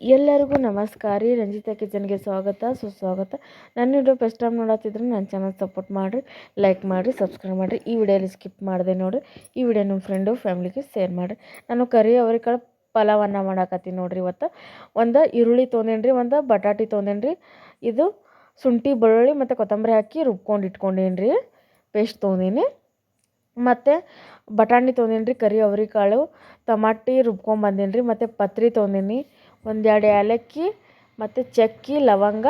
ಎಲ್ಲರಿಗೂ ನಮಸ್ಕಾರ ರೀ. ರಂಜಿತಾ ಕಿಚನ್ಗೆ ಸ್ವಾಗತ, ಸುಸ್ವಾಗತ. ನನ್ನ ವಿಡಿಯೋ ಫಸ್ಟ್ ಟೈಮ್ ನೋಡತ್ತಿದ್ರೆ ನನ್ನ ಚಾನಲ್ ಸಪೋರ್ಟ್ ಮಾಡಿರಿ ಲೈಕ್ ಮಾಡಿರಿ ಸಬ್ಸ್ಕ್ರೈಬ್ ಮಾಡಿರಿ. ಈ ವಿಡಿಯೋಲಿ ಸ್ಕಿಪ್ ಮಾಡಿದೆ ನೋಡಿರಿ. ಈ ವಿಡಿಯೋ ನಿಮ್ಮ ಫ್ರೆಂಡು ಫ್ಯಾಮ್ಲಿಗೆ ಶೇರ್ ಮಾಡಿರಿ. ನಾನು ಕರಿ ಅವ್ರಿಕಾಳು ಪಲಾವನ್ನು ಮಾಡಾಕತ್ತೀನಿ ನೋಡಿರಿ ಇವತ್ತು. ಒಂದು ಈರುಳ್ಳಿ ತೊಂದೇನ್ರಿ ಒಂದು ಬಟಾಟಿ ತೊಂದೇನ್ರಿ ಇದು ಶುಂಠಿ, ಬೆಳ್ಳುಳ್ಳಿ ಮತ್ತು ಕೊತ್ತಂಬರಿ ಹಾಕಿ ರುಬ್ಕೊಂಡು ಇಟ್ಕೊಂಡೇನಿ ರೀ ಪೇಸ್ಟ್ ತೊಗೊಂಡೀನಿ. ಮತ್ತು ಬಟಾಣಿ ತೊಂದೇನಿ ರೀ ಕರಿ ಅವ್ರಿಕಾಳು ಟಮಾಟಿ ರುಬ್ಕೊಂಬಂದೀನಿ ರೀ ಮತ್ತು ಪತ್ರಿ ತೊಗೊಂಡೀನಿ ಒಂದೆರಡು ಏಲಕ್ಕಿ ಮತ್ತು ಚಕ್ಕೆ, ಲವಂಗ,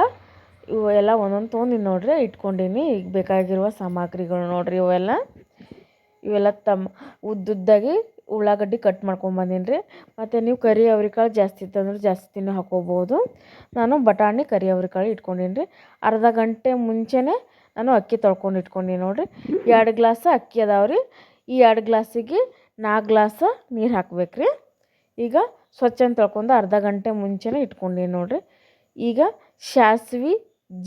ಇವು ಎಲ್ಲ ಒಂದೊಂದು ತೊಗೊಂಡಿನಿ ನೋಡಿರಿ, ಇಟ್ಕೊಂಡೀನಿ. ಈಗ ಬೇಕಾಗಿರುವ ಸಾಮಗ್ರಿಗಳು ನೋಡಿರಿ ಇವೆಲ್ಲ. ಇವೆಲ್ಲ ತಮ್ಮ ಉದ್ದುದ್ದಾಗಿ ಉಳ್ಳಾಗಡ್ಡಿ ಕಟ್ ಮಾಡ್ಕೊಂಬಂದೀನಿ ರೀ ಮತ್ತು ನೀವು ಕರಿ ಅವ್ರಿಕಾಳು ಜಾಸ್ತಿ ಇತ್ತಂದ್ರೆ ಜಾಸ್ತಿನೂ ಹಾಕೋಬೋದು. ನಾನು ಬಟಾಣಿ, ಕರಿ ಅವ್ರಿಕಾಳು ಇಟ್ಕೊಂಡೀನಿ ರೀ ಅರ್ಧ ಗಂಟೆ ಮುಂಚೆನೇ ನಾನು ಅಕ್ಕಿ ತೊಳ್ಕೊಂಡು ಇಟ್ಕೊಂಡೀನಿ ನೋಡಿರಿ. ಎರಡು ಗ್ಲಾಸ್ ಅಕ್ಕಿ ಅದಾವೆ ರೀ ಈ ಎರಡು ಗ್ಲಾಸಿಗೆ ನಾಲ್ಕು ಗ್ಲಾಸ್ ನೀರು ಹಾಕ್ಬೇಕು ರೀ ಈಗ ಸ್ವಚ್ಛ ತೊಳ್ಕೊಂಡು ಅರ್ಧ ಗಂಟೆ ಮುಂಚೆನೇ ಇಟ್ಕೊಂಡೀನಿ ನೋಡಿರಿ. ಈಗ ಸಾಸ್ವೆ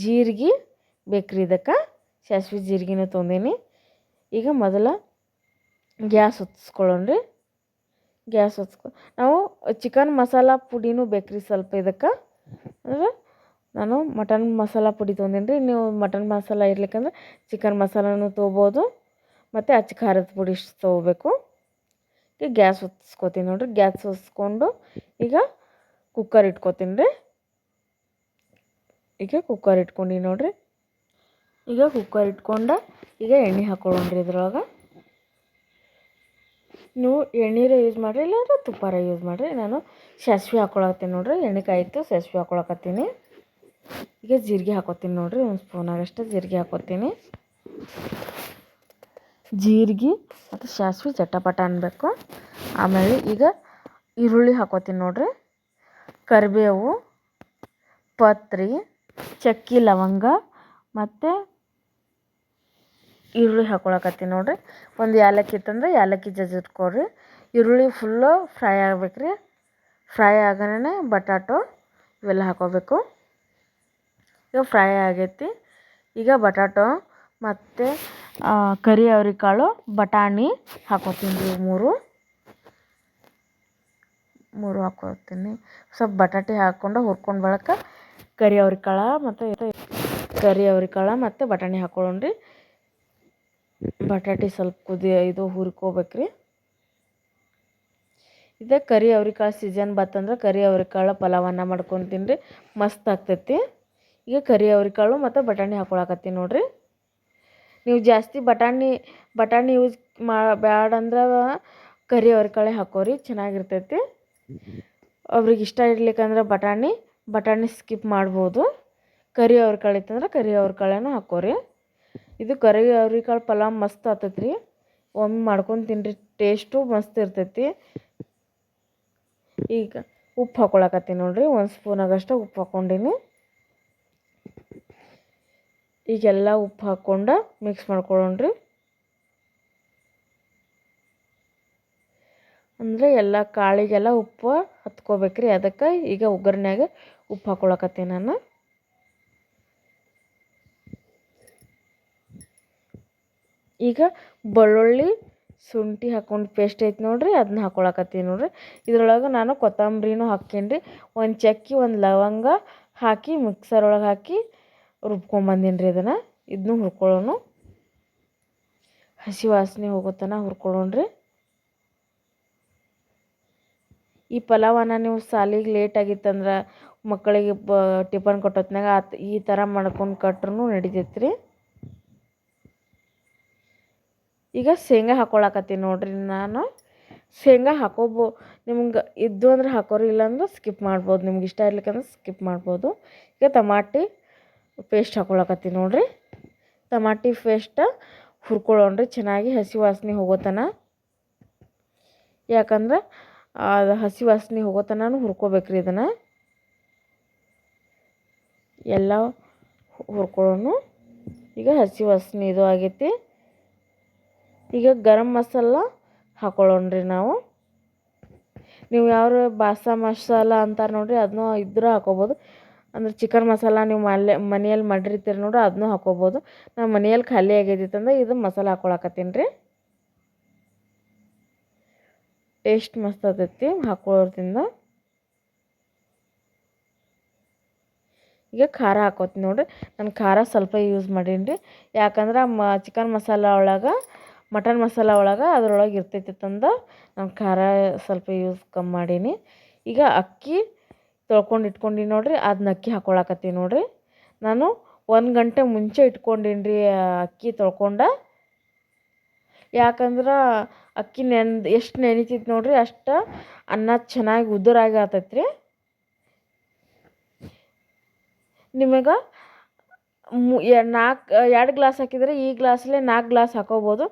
ಜೀರಿಗೆ ಬೇಕ್ರಿ ಇದಕ್ಕೆ. ಸಾಸ್ವೆ ಜೀರಿಗೆನೂ ತೊಂದೀನಿ. ಈಗ ಮೊದಲ ಗ್ಯಾಸ್ ಹೊತ್ತಿಸ್ಕೊಳ್ಳೋಣ ರೀ ಗ್ಯಾಸ್ ಹೊತ್ಸ್ಕೊ, ನಾವು ಚಿಕನ್ ಮಸಾಲ ಪುಡಿನೂ ಬೇಕ್ರಿ ಸ್ವಲ್ಪ ಇದಕ್ಕೆ. ಅಂದರೆ ನಾನು ಮಟನ್ ಮಸಾಲ ಪುಡಿ ತೊಂದೀನಿ ರೀ ನೀವು ಮಟನ್ ಮಸಾಲ ಇರ್ಲಿಕ್ಕಂದ್ರೆ ಚಿಕನ್ ಮಸಾಲನೂ ತೊಗೋಬೋದು. ಮತ್ತು ಅಚ್ಚ ಖಾರದ ಪುಡಿ ತೊಗೋಬೇಕು. ಈಗ ಗ್ಯಾಸ್ ಹೊತ್ತಿಸ್ಕೊತೀನಿ ನೋಡ್ರಿ. ಗ್ಯಾಸ್ ಹೊಸ್ಕೊಂಡು ಈಗ ಕುಕ್ಕರ್ ಇಟ್ಕೊತೀನಿ ರೀ. ಈಗ ಕುಕ್ಕರ್ ಇಟ್ಕೊಂಡು ನೋಡ್ರಿ. ಈಗ ಕುಕ್ಕರ್ ಇಟ್ಕೊಂಡು ಈಗ ಎಣ್ಣೆ ಹಾಕೊಳ್ಳೋಣ್ರಿ ಇದ್ರೊಳಗೆ. ನೀವು ಎಣ್ಣೀರ ಯೂಸ್ ಮಾಡಿರಿ, ಇಲ್ಲಾಂದ್ರೆ ತುಪ್ಪಾರ ಯೂಸ್ ಮಾಡಿರಿ. ನಾನು ಸಾಸ್ವೆ ಹಾಕೊಳತ್ತೀನಿ ನೋಡ್ರಿ. ಎಣ್ಣೆ ಕಾಯಿತು ಸಾಸ್ವೆ ಹಾಕೊಳಕತ್ತೀನಿ. ಈಗ ಜೀರಿಗೆ ಹಾಕೋತೀನಿ ನೋಡ್ರಿ, ಒಂದು ಸ್ಪೂನಾಗಷ್ಟೇ ಜೀರಿಗೆ ಹಾಕೋತೀನಿ. ಜೀರಿಗೆ ಮತ್ತು ಸಾಸ್ವೆ ಚಟಪಟ ಅನ್ನಬೇಕು ಆಮೇಲೆ ಈಗ ಈರುಳ್ಳಿ ಹಾಕೋತೀನಿ ನೋಡಿರಿ. ಕರಿಬೇವು, ಪತ್ರಿ, ಚಕ್ಕೆ ಲವಂಗ ಮತ್ತು ಈರುಳ್ಳಿ ಹಾಕೊಳಕತ್ತೀನಿ ನೋಡಿರಿ. ಒಂದು ಏಲಕ್ಕಿ ಇತ್ತಂದ್ರೆ ಏಲಕ್ಕಿ ಜಜ್ಜಿಟ್ಕೊಳ್ರಿ ಈರುಳ್ಳಿ ಫುಲ್ಲು ಫ್ರೈ ಆಗ್ಬೇಕು ರೀ ಫ್ರೈ ಆಗನೇ ಬಟಾಟೊ ಇವೆಲ್ಲ ಹಾಕೋಬೇಕು. ಈಗ ಫ್ರೈ ಆಗೈತಿ. ಈಗ ಬಟಾಟೊ ಮತ್ತು ಕರಿ ಅವ್ರಿಕಾಳು, ಬಟಾಣಿ ಹಾಕೋತೀನಿ ರೀ ಮೂರು. ಮೂರು ಹಾಕೋತೀನಿ. ಸ್ವಲ್ಪ ಬಟಾಟೆ ಹಾಕ್ಕೊಂಡು ಹುರ್ಕೊಂಡು ಬಳಕ ಕರಿ ಅವ್ರಿಕಾಳು ಮತ್ತು ಕರಿ ಅವ್ರಿಕಾಳು ಮತ್ತು ಬಟಾಣಿ ಹಾಕೊಳ್ಳೋಣ್ರಿ ಬಟಾಟೆ ಸ್ವಲ್ಪ ಕುದಿ ಇದು ಹುರ್ಕೋಬೇಕು ರೀ. ಇದೇ ಕರಿ ಅವ್ರಿಕಾಳು ಸೀಸನ್ ಬತ್ತಂದ್ರೆ ಕರಿ ಅವ್ರಿಕಾಳು ಪಲಾವನ್ನ ಮಾಡ್ಕೊತೀನಿ ರೀ. ಮಸ್ತ್ ಆಗ್ತೈತಿ. ಈಗ ಕರಿ ಅವ್ರಿಕಾಳು ಮತ್ತು ಬಟಾಣಿ ಹಾಕೊಳಕತ್ತೀನಿ ನೋಡಿರಿ. ನೀವು ಜಾಸ್ತಿ ಬಟಾಣಿ ಬಟಾಣಿ ಯೂಸ್ ಮಾ ಬ್ಯಾಡಂದ್ರೆ ಕರಿ ಅವ್ರಿಕಾಳೆ ಹಾಕೋರಿ, ಚೆನ್ನಾಗಿರ್ತೈತಿ. ಅವ್ರಿಗೆ ಇಷ್ಟ ಇರ್ಲಿಕ್ಕಂದ್ರೆ ಬಟಾಣಿ ಬಟಾಣಿ ಸ್ಕಿಪ್ ಮಾಡ್ಬೋದು. ಕರಿ ಅವ್ರಿಕಾಳು ಇತ್ತಂದ್ರೆ ಕರಿ ಅವ್ರಿಕಾಳೇನೂ ಹಾಕೋರಿ. ಇದು ಕರಿ ಅವ್ರಿಕಾಳು ಪಲಾವ್ ಮಸ್ತ್ ಆಗ್ತೈತಿ ರೀ ಒಮ್ಮೆ ಮಾಡ್ಕೊಂಡು ತಿನ್ನಿರಿ ಟೇಸ್ಟು ಮಸ್ತ್ ಇರ್ತೈತಿ. ಈಗ ಉಪ್ಪು ಹಾಕೊಳಕತ್ತೀನಿ ನೋಡಿರಿ, ಒಂದು ಸ್ಪೂನಾಗಷ್ಟು ಉಪ್ಪು ಹಾಕ್ಕೊಂಡೀನಿ ಈಗೆಲ್ಲ ಉಪ್ಪು ಹಾಕ್ಕೊಂಡು ಮಿಕ್ಸ್ ಮಾಡ್ಕೊಳ್ಳೋಣ್ರಿ ಅಂದರೆ ಎಲ್ಲ ಕಾಳಿಗೆಲ್ಲ ಉಪ್ಪು ಹತ್ಕೋಬೇಕ್ರಿ. ಅದಕ್ಕೆ ಈಗ ಒಗ್ಗರಣೆಯಾಗ ಉಪ್ಪು ಹಾಕ್ಕೊಳಕತ್ತೀನಿ ನಾನು. ಈಗ ಬೆಳ್ಳುಳ್ಳಿ ಶುಂಠಿ ಹಾಕ್ಕೊಂಡು ಪೇಸ್ಟ್ ಐತೆ ನೋಡಿರಿ ಅದನ್ನ ಹಾಕ್ಕೊಳಕತ್ತೀನಿ ನೋಡಿರಿ. ಇದ್ರೊಳಗೆ ನಾನು ಕೊತ್ತಂಬರಿನೂ ಹಾಕೇನ್ರಿ ಒಂದು ಚಕ್ಕಿ, ಒಂದು ಲವಂಗ ಹಾಕಿ ಮಿಕ್ಸರ್ ಒಳಗೆ ಹಾಕಿ ರುಬ್ಕೊಂಬಂದೀನಿ ರೀ ಇದನ್ನು ಇದನ್ನೂ ಹುರ್ಕೊಳ್ಳೋಣ ಹಸಿ ವಾಸನೆ ಹೋಗೋ ತನಕ ಹುರ್ಕೊಳ್ಳೋಣ್ರಿ. ಈ ಪಲಾವನ್ನ ನೀವು ಸಾಲಿಗೆ ಲೇಟ್ ಆಗಿತ್ತಂದ್ರೆ ಮಕ್ಕಳಿಗೆ ಬ, ಟಿಫನ್ ಕೊಟ್ಟೊತ್ನಾಗ ಆ ಈ ಥರ ಮಾಡ್ಕೊಂಡು ಕಟ್ರೂ ನಡಿತೈತೆ ರೀ ಈಗ ಶೇಂಗಾ ಹಾಕೊಳಕತ್ತೀನಿ ನೋಡಿರಿ ನಾನು. ಶೇಂಗಾ ಹಾಕೋಬೋ, ನಿಮ್ಗೆ ಇದ್ದು ಅಂದ್ರೆ ಹಾಕೋರಿ, ಇಲ್ಲಾಂದ್ರೆ ಸ್ಕಿಪ್ ಮಾಡ್ಬೋದು. ನಿಮ್ಗೆ ಇಷ್ಟ ಇರ್ಲಿಕ್ಕಂದ್ರೆ ಸ್ಕಿಪ್ ಮಾಡ್ಬೋದು. ಈಗ ಟಮಾಟಿ ಪೇಸ್ಟ್ ಹಾಕೊಳಕತ್ತೀನಿ ನೋಡಿರಿ. ಟಮಾಟಿ ಪೇಸ್ಟ್ ಹುರ್ಕೊಳ್ಳೋಣ್ರಿ, ಚೆನ್ನಾಗಿ ಹಸಿ ವಾಸನೆ ಹೋಗೋತನ ಯಾಕಂದ್ರೆ ಅದು ಹಸಿ ವಾಸನೆ ಹೋಗೋತನೂ ಹುರ್ಕೋಬೇಕ್ರಿ ಇದನ್ನು. ಎಲ್ಲ ಹುರ್ಕೊಳ್ಳೋಣ ಈಗ ಹಸಿ ವಾಸನೆ ಇದು ಆಗೈತಿ. ಈಗ ಗರಂ ಮಸಾಲ ಹಾಕೊಳ್ಳೋಣ್ರಿ ನಾವು. ನೀವು ಯಾವ ಬಾಸ ಮಸಾಲ ಅಂತಾರೆ ನೋಡಿರಿ ಅದನ್ನ ಇದ್ರೆ ಹಾಕೋಬೋದು. ಅಂದ್ರೆ ಚಿಕನ್ ಮಸಾಲ ನೀವು ಮಲ್ಲೆ ಮನೆಯಲ್ಲಿ ಮಾಡಿರ್ತೀರಿ ನೋಡ್ರಿ ಅದನ್ನೂ ಹಾಕೋಬೋದು. ನಾವು ಮನೆಯಲ್ಲಿ ಖಾಲಿ ಆಗೈತಿತ್ತಂದ್ರೆ ಇದು ಮಸಾಲ ಹಾಕೊಳಕತ್ತೀನಿ ರೀ. ಟೇಸ್ಟ್ ಮಸ್ತ್ ಆಗ್ತೈತಿ ಹಾಕೊಳ್ಳೋದ್ರಿಂದ ಈಗ ಖಾರ ಹಾಕೋತೀನಿ ನೋಡಿರಿ, ನಾನು ಖಾರ ಸ್ವಲ್ಪ ಯೂಸ್ ಮಾಡೀನಿ ರೀ. ಯಾಕಂದ್ರೆ ಮ ಚಿಕನ್ ಮಸಾಲ ಒಳಗೆ, ಮಟನ್ ಮಸಾಲ ಒಳಗೆ ಅದರೊಳಗೆ ಇರ್ತೈತಿ ತಂದು, ನಾನು ಖಾರ ಸ್ವಲ್ಪ ಯೂಸ್ ಕಮ್ಮಿ ಮಾಡೀನಿ. ಈಗ ಅಕ್ಕಿ ತೊಳ್ಕೊಂಡು ಇಟ್ಕೊಂಡೀನಿ ನೋಡಿರಿ ಅದನ್ನ ಅಕ್ಕಿ ಹಾಕೊಳಕತ್ತೀನಿ ನೋಡಿರಿ. ನಾನು ಒಂದು ಗಂಟೆ ಮುಂಚೆ ಇಟ್ಕೊಂಡೀನಿ ರೀ ಅಕ್ಕಿ ತೊಳ್ಕೊಂಡ. ಯಾಕಂದ್ರೆ ಅಕ್ಕಿ ನೆನ್ದು ಎಷ್ಟು ನೆನಿತೈತಿ ನೋಡಿರಿ, ಅಷ್ಟು ಅನ್ನ ಚೆನ್ನಾಗಿ ಉದುರಾಗಿ ಆತೈತ್ರಿ. ರೀ ನಿಮಗೆ ಮು ನಾಲ್ಕು ಎರಡು ಗ್ಲಾಸ್ ಹಾಕಿದರೆ ಈ ಗ್ಲಾಸಲ್ಲೇ ನಾಲ್ಕು ಗ್ಲಾಸ್ ಹಾಕೋಬೋದು,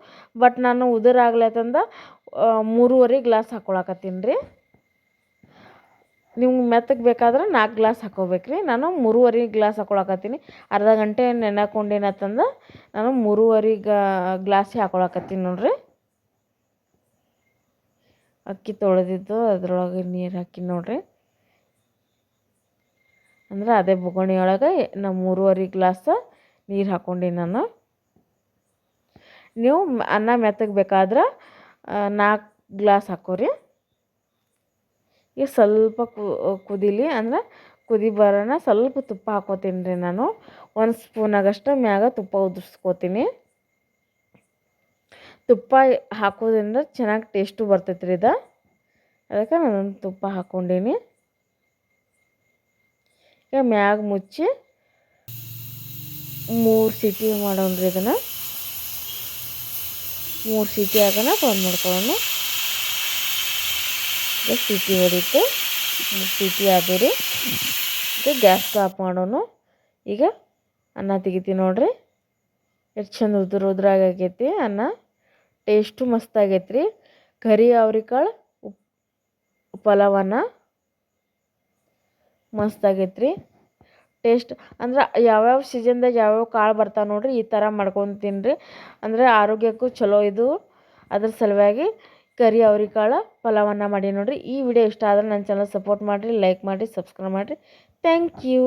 ಬಟ್ ನಾನು ಉದುರಾಗ್ಲತ್ತಂದ ಮೂರುವರೆ ಗ್ಲಾಸ್ ಹಾಕೊಳಕತ್ತೀನಿ ರೀ. ನಿಮ್ಗೆ ಮೆತ್ತಗೆ ಬೇಕಾದ್ರೆ ನಾಲ್ಕು ಗ್ಲಾಸ್ ಹಾಕೋಬೇಕು ರೀ. ನಾನು ಮೂರುವರೆ ಗ್ಲಾಸ್ ಹಾಕೊಳಕತ್ತೀನಿ. ಅರ್ಧ ಗಂಟೆ ನೆನೆಕೊಂಡೇನತ್ತಂದ್ರೆ ನಾನು ಮೂರುವರೆ ಗ್ಲಾಸೇ ಹಾಕೊಳಕತ್ತೀನಿ ನೋಡ್ರಿ. ಅಕ್ಕಿ ತೊಳೆದಿದ್ದು, ಅದರೊಳಗೆ ನೀರು ಹಾಕಿ ನೋಡ್ರಿ. ಅಂದ್ರೆ ಅದೇ ಬೊಗಣಿಯೊಳಗೆ ನಾ ಮೂರುವರೆ ಗ್ಲಾಸ್ ನೀರು ಹಾಕೊಂಡೀನಿ ನಾನು. ನೀವು ಅನ್ನ ಮೆತ್ತಗೆ ಬೇಕಾದ್ರೆ ನಾಲ್ಕು ಗ್ಲಾಸ್ ಹಾಕೋರಿ. ಈಗ ಸ್ವಲ್ಪ ಕುದಿಲಿ ಅಂದ್ರೆ ಕುದಿ ಬರೋಣ. ಸ್ವಲ್ಪ ತುಪ್ಪ ಹಾಕೋತೀನಿ ರೀ ನಾನು. ಒಂದು ಸ್ಪೂನಾಗಷ್ಟು ಮ್ಯಾಗ ತುಪ್ಪ ಉದುರ್ಸ್ಕೋತೀನಿ. ತುಪ್ಪ ಹಾಕೋದ್ರಿಂದ ಚೆನ್ನಾಗಿ ಟೇಸ್ಟು ಬರ್ತೈತೆ ರೀ ಇದು. ಅದಕ್ಕೆ ನಾನು ತುಪ್ಪ ಹಾಕ್ಕೊಂಡೀನಿ ಈಗ ಮ್ಯಾಗ ಮುಚ್ಚಿ ಮೂರು ಸೀಟಿ ಮಾಡೋಣ ರೀ ಇದನ್ನು. ಮೂರು ಸೀಟಿ ಹಾಕೋಣ ಬಂದ್ ಮಾಡ್ಕೊಳ್ಳೋಣ. ಸೀಟಿ ಹೊಡಿತು. ಸೀಟಿ ಆದವು ಗ್ಯಾಸ್ ಆಫ್ ಮಾಡೋಣ ಈಗ ಅನ್ನ ತೆಗಿತೀವಿ ನೋಡ್ರಿ. ಎಷ್ಟು ಚಂದ ಉದ್ರ ಉದ್ರಾಗ ಆಗೈತಿ ಅನ್ನ. ಟೇಸ್ಟು ಮಸ್ತ್ ಆಗೈತೆ ರೀ ಕರಿ ಅವ್ರಿಕಾಳು ಉಪ್, ಪಲಾವನ್ನ. ಮಸ್ತ್ ಆಗೈತೆ ರೀ ಟೇಸ್ಟ್ ಅಂದ್ರೆ ಯಾವ್ಯಾವ ಸೀಸನ್ದಾಗ ಯಾವ್ಯಾವ ಕಾಳು ಬರ್ತಾವೆ ನೋಡ್ರಿ ಈ ಥರ ಮಾಡ್ಕೊಂಡು ತಿನ್ನಿರಿ ಅಂದರೆ ಆರೋಗ್ಯಕ್ಕೂ ಚಲೋ ಇದು. ಅದ್ರ ಸಲುವಾಗಿ ಕರಿ ಅವ್ರಿಕಾಳು ಪಲಾವನ್ನ ಮಾಡಿ ನೋಡಿರಿ. ಈ ವಿಡಿಯೋ ಇಷ್ಟ ಆದ್ರೆ ನನ್ನ ಚಾನಲ್ ಸಪೋರ್ಟ್ ಮಾಡಿರಿ ಲೈಕ್ ಮಾಡಿರಿ ಸಬ್ಸ್ಕ್ರೈಬ್ ಮಾಡಿರಿ. Thank you